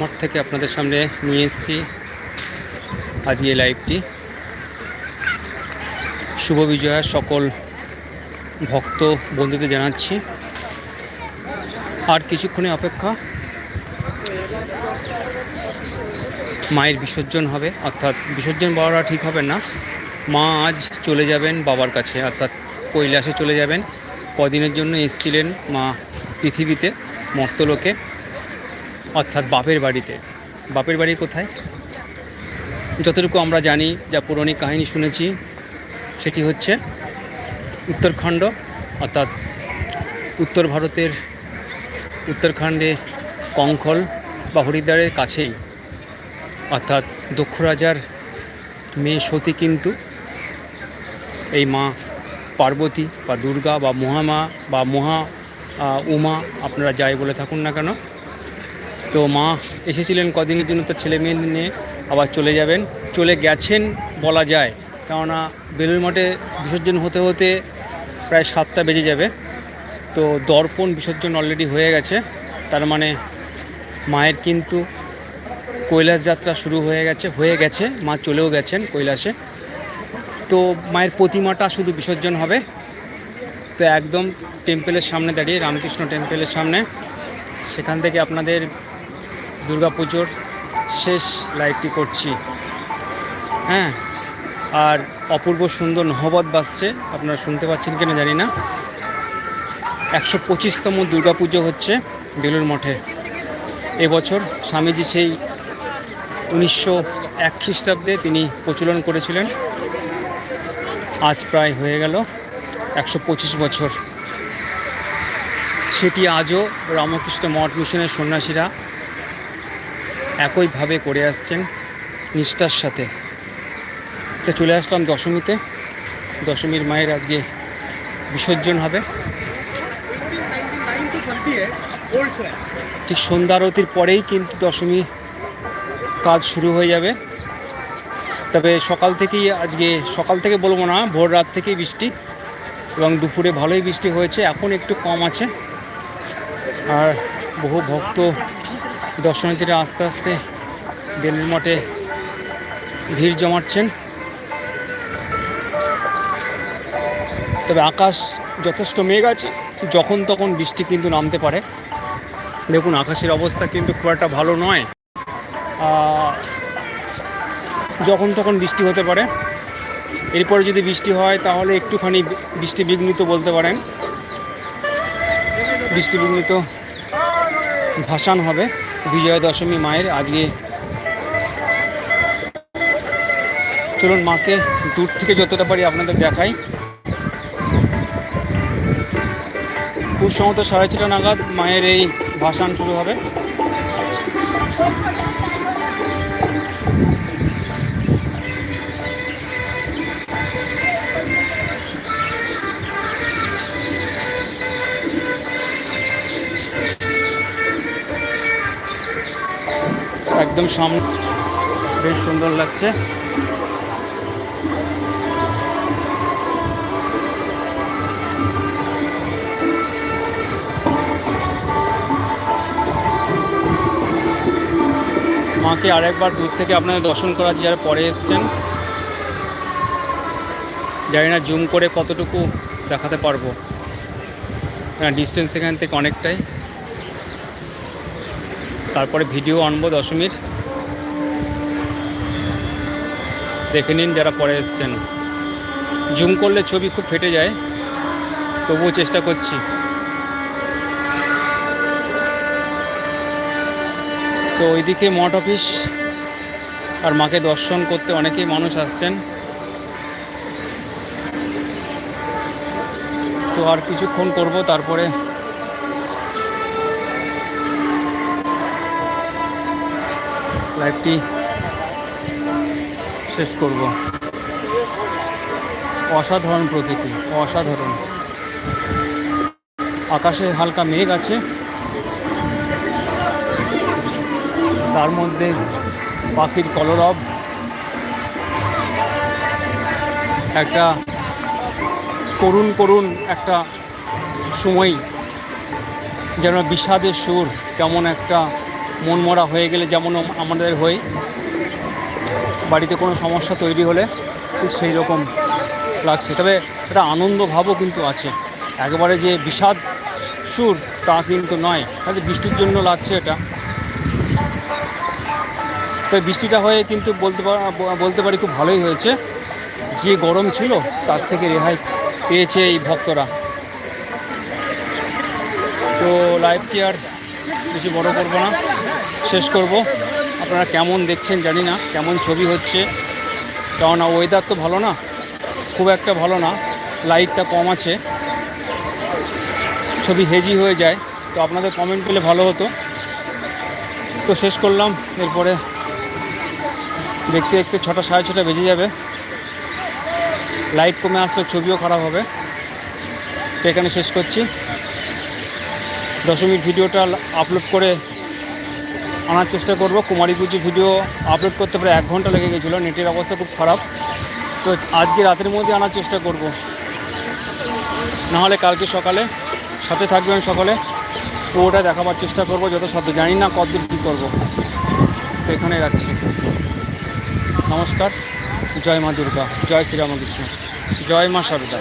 মঠ থেকে আপনাদের সামনে নিয়ে এসেছি আজকে লাইভটি। শুভ বিজয়া সকল ভক্ত বন্ধুদের জানাচ্ছি। আর কিছুক্ষণে অপেক্ষা মায়ের বিসর্জন হবে, অর্থাৎ বিসর্জন বলাটা ঠিক হবে না। মা আজ চলে যাবেন বাবার কাছে, অর্থাৎ কৈলাসে চলে যাবেন। কদিনের জন্য এসছিলেন মা পৃথিবীতে মর্তলোকে। অর্থাৎ বাপের বাড়িতে। বাপের বাড়ি কোথায়? যতটুকু আমরা জানি যা পৌরাণিক কাহিনী শুনেছি, সেটি হচ্ছে উত্তরাখণ্ড, অর্থাৎ উত্তর ভারতের উত্তরাখণ্ডে কঙ্কল বা হরিদ্বারের কাছেই, অর্থাৎ দক্ষ রাজার মেয়ে সতী কিন্তু এই মা পার্বতী বা দুর্গা বা মহামা বা মহা উমা, আপনারা যাই বলে থাকুন না কেন তো মা এসেছিলেন কদিনের জন্য তার ছেলে মেয়ে নিয়ে আবার চলে যাবেন। চলে গেছেন বলা যায়। কেননা বেলুর মঠে বিসর্জন হতে হতে প্রায় সাতটা বেজে যাবে। তো দর্পণ বিসর্জন অলরেডি হয়ে গেছে। তার মানে মায়ের কিন্তু কৈলাস যাত্রা শুরু হয়ে গেছে হয়ে গেছে। মা চলেও গেছেন কৈলাসে। তো মায়ের প্রতিমাটা শুধু বিসর্জন হবে। তো একদম টেম্পেলের সামনে দাঁড়িয়ে, রামকৃষ্ণ টেম্পেলের সামনে। সেখান থেকে আপনাদের দুর্গাপুজোর শেষ লাইভটি করছি। হ্যাঁ আর অপূর্ব সুন্দর নহবত বাসছে আপনারা শুনতে পাচ্ছেন কিনা জানি না। একশো পঁচিশতম দুর্গাপুজো হচ্ছে বেলুর মঠে। এবছর স্বামীজি সেই উনিশশো এক খ্রিস্টাব্দে তিনি প্রচলন করেছিলেন। আজ প্রায় হয়ে গেল একশো পঁচিশ বছর। সেটি আজও রামকৃষ্ণ মঠ মিশনের সন্ন্যাসীরা একইভাবে করে আসছেন নিষ্ঠার সাথে। তো চলে আসলাম দশমীতে। দশমীর মায়ের আজকে বিসর্জন হবে। ঠিক সন্ধ্যা আরতির পরেই কিন্তু দশমী কাজ শুরু হয়ে যাবে। তবে সকাল থেকেই আজকে, সকাল থেকে বলব না, ভোর রাত থেকেই বৃষ্টি এবং দুপুরে ভালোই বৃষ্টি হয়েছে, এখন একটু কম আছে। আর বহু ভক্ত দর্শনার্থীরা আস্তে আস্তে বেলুর মঠে ভিড় জমাচ্ছেন। তবে আকাশ যথেষ্ট মেঘ আছে, যখন তখন বৃষ্টি কিন্তু নামতে পারে। দেখুন, আকাশের অবস্থা কিন্তু খুব একটা ভালো নয়। যখন তখন বৃষ্টি হতে পারে। এরপরে যদি বৃষ্টি হয়, তাহলে একটুখানি বৃষ্টি বিঘ্নিত বলতে পারেন। বৃষ্টি বিঘ্নিত ভাসান হবে। বিজয়া দশমী মায়ের আজকে চলুন মাকে দূর থেকে যতটা পারি আপনাদের দেখাই। খুব সম্ভবত সাড়ে ছটা নাগাদ মায়ের এই ভাসান শুরু হবে। একদম সামনে। বেশ সুন্দর লাগছে। মাকে আরেকবার দূর থেকে আপনাদের দর্শন করা যারা পরে এসছেন। জানি না জুম করে কতটুকু দেখাতে পারব। হ্যাঁ ডিস্টেন্স এখান থেকে অনেকটাই। তারপরে ভিডিও আনব দশমীর। দেখে নিন যারা পরে এসছেন। জুম করলে ছবি খুব ফেটে যায়, তবুও চেষ্টা করছি। তো ওইদিকে মঠ অফিস আর মাকে দর্শন করতে অনেকেই মানুষ আসছেন। তো আর কিছুক্ষণ করব, তারপরে লাইভটি শেষ করব। অসাধারণ প্রকৃতি, অসাধারণ। আকাশে হালকা মেঘ আছে। তার মধ্যে পাখির কলরব। একটা করুণ করুণ একটা সময়, যেন বিষাদের সুর কেমন একটা মন মরা হয়ে গেলে যেমন আমাদের হই, বাড়িতে কোনো সমস্যা তৈরি হলে ঠিক সেই রকম লাগছে। তবে একটা আনন্দ ভাবও কিন্তু আছে। একেবারে যে বিষাদ সুর তা কিন্তু নয় হয়তো বৃষ্টির জন্য লাগছে এটা। তবে বৃষ্টিটা হয়ে কিন্তু বলতে বলতে পারি খুব ভালোই হয়েছে। যে গরম ছিল তার থেকে রেহাই পেয়েছে এই ভক্তরা। তো লাইভটি আর বেশি বড় করব না। শেষ করব। আপনারা কেমন দেখছেন জানি না, কেমন ছবি হচ্ছে। কেননা ওয়েদার তো ভালো না, খুব একটা ভালো না লাইটটা কম আছে। ছবি হেজি হয়ে যায়, তো আপনাদের কমেন্ট পেলে ভালো হতো। তো শেষ করলাম, এরপরে দেখতে দেখতে ছটা সাড়ে ছটা বেজে যাবে। লাইট কমে আসলে ছবিও খারাপ হবে। তো এখানে শেষ করছি। দশমীর ভিডিওটা আপলোড করে আনার চেষ্টা করব। কুমারী পুজো ভিডিও আপলোড করতে প্রায় এক ঘণ্টা লেগে গেছিল। নেটের অবস্থা খুব খারাপ। তো আজকে রাতের মধ্যে আনার চেষ্টা করব। নাহলে কালকে সকালে সাথে থাকবেন সকালে। পুরোটা দেখাবার চেষ্টা করব, যত সাধ্য। জানি না কতদূর কী করব। তো এখানে রাখছি। নমস্কার। জয় মা দুর্গা। জয় শ্রীরামকৃষ্ণ। জয় মা সারদা।